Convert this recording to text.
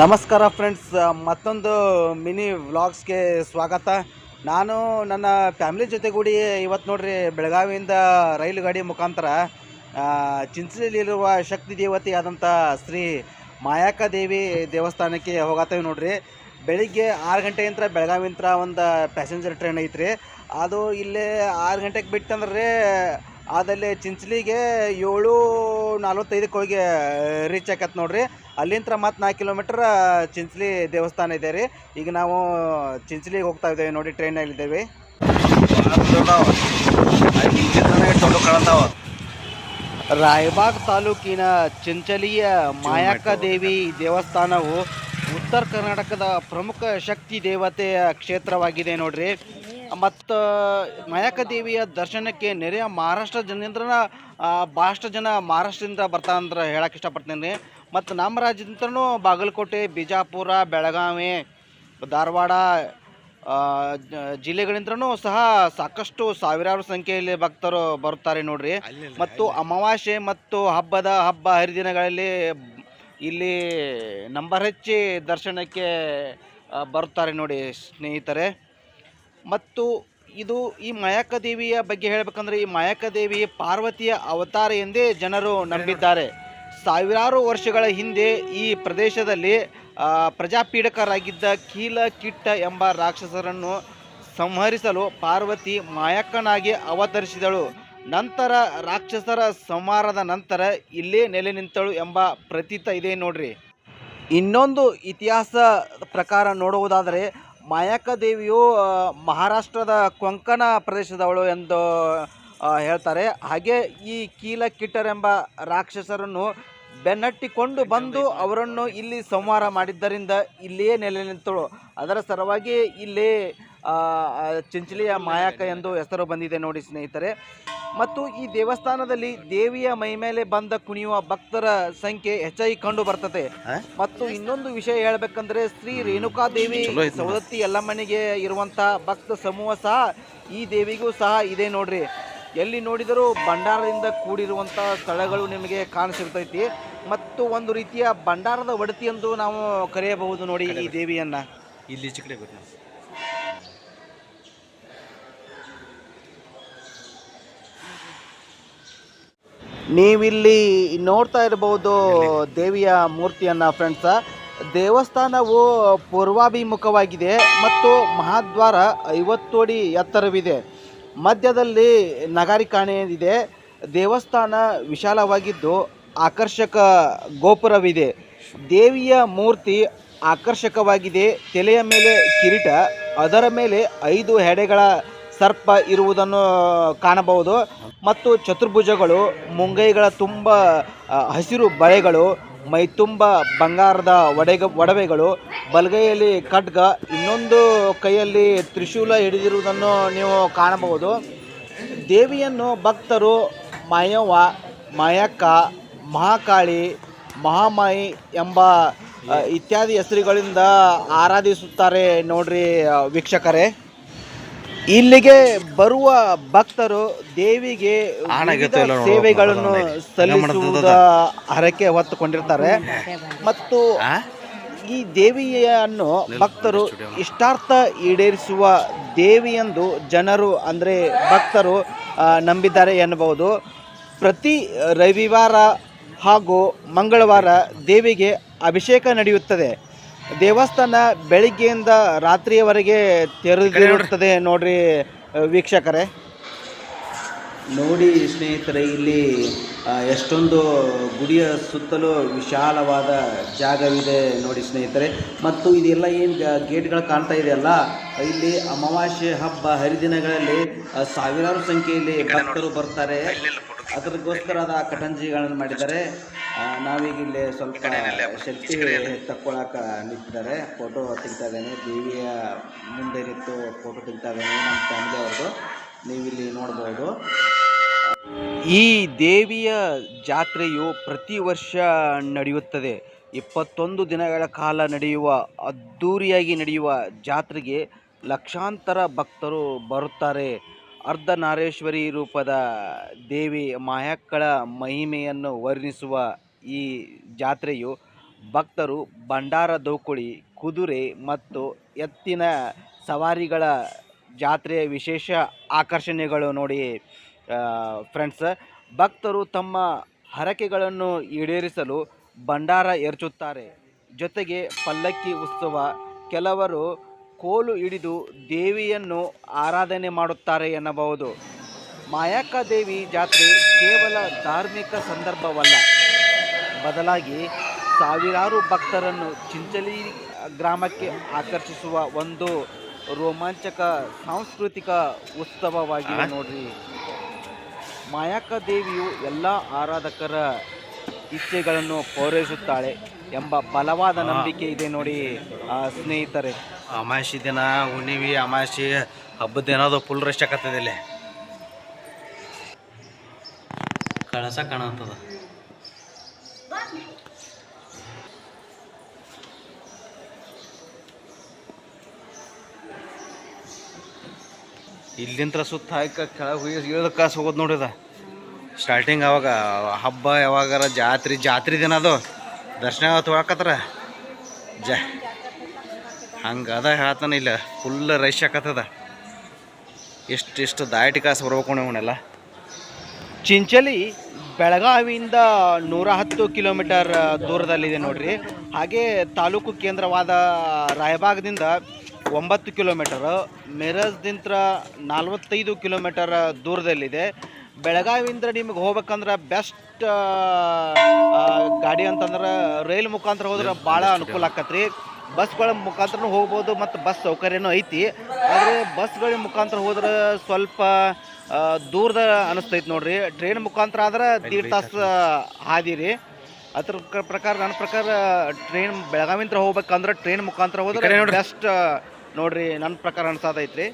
ನಮಸ್ಕಾರ ಫ್ರೆಂಡ್ಸ್ ಮತ್ತೊಂದು ಮಿನಿ ವ್ಲಾಗ್ಸ್ಗೆ ಸ್ವಾಗತ. ನಾನು ನನ್ನ ಫ್ಯಾಮಿಲಿ ಜೊತೆಗೂಡಿ ಇವತ್ತು ನೋಡ್ರಿ ಬೆಳಗಾವಿಯಿಂದ ರೈಲು ಗಾಡಿ ಮುಖಾಂತರ ಚಿಂಚಲಿಲಿರುವ ಶಕ್ತಿ ದೇವತೆ ಆದಂಥ ಶ್ರೀ ಮಾಯಾಕ ದೇವಿ ದೇವಸ್ಥಾನಕ್ಕೆ ಹೋಗತ್ತೇವೆ ನೋಡ್ರಿ. ಬೆಳಿಗ್ಗೆ ಆರು ಗಂಟೆಯಿಂದ ಬೆಳಗಾವಿಂತ್ರ ಒಂದು ಪ್ಯಾಸೆಂಜರ್ ಟ್ರೈನ್ ಐತ್ರಿ. ಅದು ಇಲ್ಲೇ ಆರು ಗಂಟೆಗೆ ಬಿಟ್ಟಂದ್ರೆ ಆದಲ್ಲಿ ಚಿಂಚಲಿಗೆ ಏಳು ನಲ್ವತ್ತೈದಕ್ಕೆ ಹೋಗಿ ರೀಚ್ ಆಕತ್ತೆ ನೋಡ್ರಿ. ಅಲ್ಲಿಂದ ಮತ್ತು ನಾಲ್ಕು ಕಿಲೋಮೀಟ್ರ್ ಚಿಂಚಲಿ ದೇವಸ್ಥಾನ ಇದೆ ರೀ. ಈಗ ನಾವು ಚಿಂಚಲಿಗೆ ಹೋಗ್ತಾ ಇದ್ದೇವೆ ನೋಡಿ ಟ್ರೈನಲ್ಲಿದ್ದೇವೆ ರಾಯಬಾಗ್ ತಾಲೂಕಿನ ಚಿಂಚಲಿಯ ಮಾಯಕ್ಕ ದೇವಿ ದೇವಸ್ಥಾನವು ಉತ್ತರ ಕರ್ನಾಟಕದ ಪ್ರಮುಖ ಶಕ್ತಿ ದೇವತೆಯ ಕ್ಷೇತ್ರವಾಗಿದೆ ನೋಡ್ರಿ. ಮತ್ತು ಮಾಯಕದೇವಿಯ ದರ್ಶನಕ್ಕೆ ನೆರೆಯ ಮಹಾರಾಷ್ಟ್ರ ಜನದಿಂದ ಭಾಳಷ್ಟು ಜನ ಮಹಾರಾಷ್ಟ್ರದಿಂದ ಬರ್ತಾ ಅಂದ್ರೆ ಹೇಳಕ್ಕೆ ಇಷ್ಟಪಡ್ತೀನಿ. ಮತ್ತು ನಮ್ಮ ರಾಜ್ಯದಿಂದನೂ ಬಾಗಲಕೋಟೆ ಬಿಜಾಪುರ ಬೆಳಗಾವಿ ಧಾರವಾಡ ಜಿಲ್ಲೆಗಳಿಂದನೂ ಸಹ ಸಾಕಷ್ಟು ಸಾವಿರಾರು ಸಂಖ್ಯೆಯಲ್ಲಿ ಭಕ್ತರು ಬರುತ್ತಾರೆ ನೋಡ್ರಿ. ಮತ್ತು ಅಮಾವಾಸ್ಯೆ ಮತ್ತು ಹಬ್ಬದ ಹಬ್ಬ ಹರಿದಿನಗಳಲ್ಲಿ ಇಲ್ಲಿ ನಂಬರ್ ಹೆಚ್ಚಿ ದರ್ಶನಕ್ಕೆ ಬರುತ್ತಾರೆ ನೋಡಿ ಸ್ನೇಹಿತರೆ. ಮತ್ತು ಇದು ಈ ಮಾಯಕದೇವಿಯ ಬಗ್ಗೆ ಹೇಳಬೇಕಂದ್ರೆ ಈ ಮಾಯಕದೇವಿ ಪಾರ್ವತಿಯ ಅವತಾರ ಎಂದೇ ಜನರು ನಂಬಿದ್ದಾರೆ. ಸಾವಿರಾರು ವರ್ಷಗಳ ಹಿಂದೆ ಈ ಪ್ರದೇಶದಲ್ಲಿ ಪ್ರಜಾಪೀಡಕರಾಗಿದ್ದ ಕೀಲ ಕಿಟ್ಟ ಎಂಬ ರಾಕ್ಷಸರನ್ನು ಸಂಹರಿಸಲು ಪಾರ್ವತಿ ಮಾಯಕ್ಕನಾಗಿ ಅವತರಿಸಿದಳು. ನಂತರ ರಾಕ್ಷಸರ ಸಂಹಾರದ ನಂತರ ಇಲ್ಲೇ ನೆಲೆ ನಿಂತಳು ಎಂಬ ಪ್ರತೀತ ಇದೆ ನೋಡ್ರಿ. ಇನ್ನೊಂದು ಇತಿಹಾಸ ಪ್ರಕಾರ ನೋಡುವುದಾದರೆ ಮಾಯಕ್ಕ ದೇವಿಯು ಮಹಾರಾಷ್ಟ್ರದ ಕೊಂಕಣ ಪ್ರದೇಶದವಳು ಎಂದು ಹೇಳ್ತಾರೆ. ಹಾಗೆ ಈ ಕೀಲ ಕಿಟ್ಟರೆಂಬ ರಾಕ್ಷಸರನ್ನು ಬೆನ್ನಟ್ಟಿಕೊಂಡು ಬಂದು ಅವರನ್ನು ಇಲ್ಲಿ ಸಂಹಾರ ಮಾಡಿದ್ದರಿಂದ ಇಲ್ಲಿಯೇ ನೆಲೆ ನಿಂತಳು. ಅದರ ಸಲುವಾಗಿ ಇಲ್ಲಿ ಚಿಂಚಲಿಯ ಮಾಯಾಕ ಎಂದು ಹೆಸರು ಬಂದಿದೆ ನೋಡಿ ಸ್ನೇಹಿತರೆ. ಮತ್ತು ಈ ದೇವಸ್ಥಾನದಲ್ಲಿ ದೇವಿಯ ಮೈ ಮೇಲೆ ಬಂದ ಕುಣಿಯುವ ಭಕ್ತರ ಸಂಖ್ಯೆ ಹೆಚ್ಚಾಗಿ ಕಂಡು ಬರ್ತದೆ. ಮತ್ತು ಇನ್ನೊಂದು ವಿಷಯ ಹೇಳ್ಬೇಕಂದ್ರೆ ಶ್ರೀ ರೇಣುಕಾ ದೇವಿ ಸವದತ್ತಿ ಯಲ್ಲಮ್ಮನಿಗೆ ಇರುವಂತಹ ಭಕ್ತ ಸಮೂಹ ಸಹ ಈ ದೇವಿಗೂ ಸಹ ಇದೆ ನೋಡ್ರಿ. ಎಲ್ಲಿ ನೋಡಿದರೂ ಭಂಡಾರದಿಂದ ಕೂಡಿರುವಂತಹ ಸ್ಥಳಗಳು ನಿಮಗೆ ಕಾಣಿಸಿರ್ತೈತಿ. ಮತ್ತು ಒಂದು ರೀತಿಯ ಭಂಡಾರದ ಒಡತಿ ಎಂದು ನಾವು ಕರೆಯಬಹುದು ನೋಡಿ ಈ ದೇವಿಯನ್ನ. ಇಲ್ಲಿ ಈಚೆ ನೀವಿಲ್ಲಿ ನೋಡ್ತಾ ಇರಬಹುದು ದೇವಿಯ ಮೂರ್ತಿಯನ್ನ ಫ್ರೆಂಡ್ಸ್ ದೇವಸ್ಥಾನವು ಪೂರ್ವಾಭಿಮುಖವಾಗಿದೆ ಮತ್ತು ಮಹಾದ್ವಾರ ಐವತ್ತು ಅಡಿ ಎತ್ತರವಿದೆ. ಮಧ್ಯದಲ್ಲಿ ನಗಾರಿ ಕಾಣೆ ಇದೆ. ದೇವಸ್ಥಾನ ವಿಶಾಲವಾಗಿದ್ದು ಆಕರ್ಷಕ ಗೋಪುರವಿದೆ. ದೇವಿಯ ಮೂರ್ತಿ ಆಕರ್ಷಕವಾಗಿದೆ. ತಲೆಯ ಮೇಲೆ ಕಿರೀಟ ಅದರ ಮೇಲೆ ಐದು ಹೆಡೆಗಳ ಸರ್ಪ ಇರುವುದನ್ನು ಕಾಣಬಹುದು. ಮತ್ತು ಚತುರ್ಭುಜಗಳು, ಮುಂಗೈಗಳ ತುಂಬ ಹಸಿರು ಬಳೆಗಳು, ಮೈ ತುಂಬ ಬಂಗಾರದ ಒಡೆಗ, ಒಡವೆಗಳು, ಬಲಗೈಯಲ್ಲಿ ಖಡ್ಗ, ಇನ್ನೊಂದು ಕೈಯಲ್ಲಿ ತ್ರಿಶೂಲ ಹಿಡಿದಿರುವುದನ್ನು ನೀವು ಕಾಣಬಹುದು. ದೇವಿಯನ್ನು ಭಕ್ತರು ಮಾಯವ್ವ, ಮಾಯಕ್ಕ, ಮಹಾಕಾಳಿ, ಮಹಾಮಾಯಿ ಎಂಬ ಇತ್ಯಾದಿ ಹೆಸರುಗಳಿಂದ ಆರಾಧಿಸುತ್ತಾರೆ ನೋಡ್ರಿ ವೀಕ್ಷಕರೇ. ಇಲ್ಲಿಗೆ ಬರುವ ಭಕ್ತರು ದೇವಿಗೆ ಸೇವೆಗಳನ್ನು ಸಲ್ಲಿಸುವುದ ಹರಕೆ ಹೊತ್ತುಕೊಂಡಿರ್ತಾರೆ. ಮತ್ತು ಈ ದೇವಿಯನ್ನು ಭಕ್ತರು ಇಷ್ಟಾರ್ಥ ಈಡೇರಿಸುವ ದೇವಿಯೆಂದು ಜನರು ಅಂದರೆ ಭಕ್ತರು ನಂಬಿದ್ದಾರೆ ಎನ್ನಬಹುದು. ಪ್ರತಿ ರವಿವಾರ ಹಾಗೂ ಮಂಗಳವಾರ ದೇವಿಗೆ ಅಭಿಷೇಕ ನಡೆಯುತ್ತದೆ. ದೇವಸ್ಥಾನ ಬೆಳಿಗ್ಗೆಯಿಂದ ರಾತ್ರಿಯವರೆಗೆ ತೆರೆದಿರುತ್ತದೆ ನೋಡ್ರಿ ವೀಕ್ಷಕರೇ. ನೋಡಿ ಸ್ನೇಹಿತರೆ ಇಲ್ಲಿ ಎಷ್ಟೊಂದು ಗುಡಿಯ ಸುತ್ತಲೂ ವಿಶಾಲವಾದ ಜಾಗವಿದೆ ನೋಡಿ ಸ್ನೇಹಿತರೆ. ಮತ್ತು ಇದೆಲ್ಲ ಏನು ಗೇಟ್ಗಳು ಕಾಣ್ತಾ ಇದೆಯಲ್ಲ ಇಲ್ಲಿ ಅಮಾವಾಸ್ಯೆ ಹಬ್ಬ ಹರಿದಿನಗಳಲ್ಲಿ ಸಾವಿರಾರು ಸಂಖ್ಯೆಯಲ್ಲಿ ಭಕ್ತರು ಬರ್ತಾರೆ. ಅದಕ್ಕೋಸ್ಕರ ಕಟಂಜಿಗಳನ್ನು ಮಾಡಿದ್ದಾರೆ. ನಾವೀಗ ಇಲ್ಲಿ ಸ್ವಲ್ಪ ಶಕ್ತಿ ತಕ್ಕೊಳಕ್ಕೆ ನಿಂತಿದ್ದಾರೆ. ಫೋಟೋ ತೆಗಿತಾ ಇದ್ದೇನೆ ದೇವಿಯ ಮುಂದೆ ನಿಂತು ಫೋಟೋ ತೆಗಿತಾ ಇದ್ದೇನೆ ನಮ್ಮ ಫ್ಯಾಮಿಲಿ ಅವ್ರದ್ದು ನೀವಿಲ್ಲಿ ನೋಡ್ಬೋದು. ಈ ದೇವಿಯ ಜಾತ್ರೆಯು ಪ್ರತಿ ವರ್ಷ ನಡೆಯುತ್ತದೆ. ಇಪ್ಪತ್ತೊಂದು ದಿನಗಳ ಕಾಲ ನಡೆಯುವ ಅದ್ಧೂರಿಯಾಗಿ ನಡೆಯುವ ಜಾತ್ರೆಗೆ ಲಕ್ಷಾಂತರ ಭಕ್ತರು ಬರುತ್ತಾರೆ. ಅರ್ಧನಾರೇಶ್ವರಿ ರೂಪದ ದೇವಿ ಮಾಯಕ್ಕಳ ಮಹಿಮೆಯನ್ನು ವರ್ಣಿಸುವ ಈ ಜಾತ್ರೆಯು ಭಕ್ತರು ಭಂಡಾರ ದೋಕುಳಿ, ಕುದುರೆ ಮತ್ತು ಎತ್ತಿನ ಸವಾರಿಗಳ ಜಾತ್ರೆಯ ವಿಶೇಷ ಆಕರ್ಷಣೆಗಳು ನೋಡಿ ಫ್ರೆಂಡ್ಸ್ ಭಕ್ತರು ತಮ್ಮ ಹರಕೆಗಳನ್ನು ಈಡೇರಿಸಲು ಭಂಡಾರ ಎರಚುತ್ತಾರೆ ಜೊತೆಗೆ ಪಲ್ಲಕ್ಕಿ ಉತ್ಸವ, ಕೆಲವರು ಕೋಲು ಹಿಡಿದು ದೇವಿಯನ್ನು ಆರಾಧನೆ ಮಾಡುತ್ತಾರೆ ಎನ್ನಬಹುದು. ಮಾಯಕ್ಕ ದೇವಿ ಜಾತ್ರೆ ಕೇವಲ ಧಾರ್ಮಿಕ ಸಂದರ್ಭವಲ್ಲ. ಬದಲಾಗಿ ಸಾವಿರಾರು ಭಕ್ತರನ್ನು ಚಿಂಚಲಿ ಗ್ರಾಮಕ್ಕೆ ಆಕರ್ಷಿಸುವ ಒಂದು ರೋಮಾಂಚಕ ಸಾಂಸ್ಕೃತಿಕ ಉತ್ಸವವಾಗಿದೆ ನೋಡ್ರಿ. ಮಾಯಕ ದೇವಿಯು ಎಲ್ಲ ಆರಾಧಕರ ಇಚ್ಛೆಗಳನ್ನು ಪೂರೈಸುತ್ತಾಳೆ ಎಂಬ ಬಲವಾದ ನಂಬಿಕೆ ಇದೆ ನೋಡಿ ಆ, ಸ್ನೇಹಿತರೆ. ಅಮಾಸಿ ದಿನ ಹುಣ್ಣಿಮೆ ಅಮಾಸಿ ಹಬ್ಬದ ದಿನ ಅದು ಫುಲ್ ಇಲ್ಲಿ. ಕಳಸ ಕಾಣತ್ತದ. ಇಲ್ಲಿಂತ್ರ ಸುತ್ತ ಹಾಕ ಕೆಳಗೆ ಹೋಗಿ ಇಳಿದ ಕಾಸು ಹೋಗೋದು ನೋಡಿದ ಸ್ಟಾರ್ಟಿಂಗ್ ಅವಾಗ ಹಬ್ಬ ಯಾವಾಗಾರ ಜಾತ್ರೆ ಜಾತ್ರೆ ದಿನ ಅದು. ದರ್ಶನ ತೊಗೊಳಕತ್ತಾರ ಜ, ಹಂಗೆ ಅದ ಹೇಳ್ತಾನೆ ಇಲ್ಲ. ಫುಲ್ ರಶ್ ಹಾಕತ್ತದ ಎಷ್ಟು ಎಷ್ಟು ದಾಟಿ ಕಾಸು ಬರ್ಬೇಕು ಇವನ್ನೆಲ್ಲ ಚಿಂಚಲಿ ಬೆಳಗಾವಿಯಿಂದ ನೂರ ಹತ್ತು ಕಿಲೋಮೀಟರ್ ದೂರದಲ್ಲಿದೆ ನೋಡ್ರಿ. ಹಾಗೆ ತಾಲೂಕು ಕೇಂದ್ರವಾದ ರಾಯಬಾಗದಿಂದ ಒಂಬತ್ತು ಕಿಲೋಮೀಟರ್ ಮಿರಜ್ದಿಂತ ನಲ್ವತ್ತೈದು ಕಿಲೋಮೀಟರ್ ದೂರದಲ್ಲಿದೆ. ಬೆಳಗಾವಿಯಿಂದ ನಿಮಗೆ ಹೋಗ್ಬೇಕಂದ್ರೆ ಬೆಸ್ಟ್ ಗಾಡಿ ಅಂತಂದ್ರೆ ರೈಲ್ ಮುಖಾಂತರ ಹೋದ್ರೆ ಭಾಳ ಅನುಕೂಲ ಆಕತ್ರಿ. ಬಸ್ಗಳ ಮುಖಾಂತರ ಹೋಗ್ಬೋದು ಮತ್ತು ಬಸ್ ಸೌಕರ್ಯನೂ ಐತಿ. ಆದರೆ ಬಸ್ಗಳ ಮುಖಾಂತರ ಹೋದ್ರೆ ಸ್ವಲ್ಪ ದೂರದ ಅನಿಸ್ತೈತಿ ನೋಡ್ರಿ. ಟ್ರೈನ್ ಮುಖಾಂತರ ಆದ್ರೆ ದೀಡ್ ತಾಸು ಹಾದಿರಿ. ಅದ್ರ ಪ್ರಕಾರ ನನ್ನ ಪ್ರಕಾರ ಟ್ರೈನ್ ಬೆಳಗಾವಿಂದ ಹೋಗ್ಬೇಕಂದ್ರೆ ಟ್ರೈನ್ ಮುಖಾಂತರ ಹೋದ್ರೆ ಬೆಸ್ಟ್ ನೋಡ್ರಿ ನನ್ನ ಪ್ರಕಾರ ಅನ್ಸಾತೈತ್ರಿ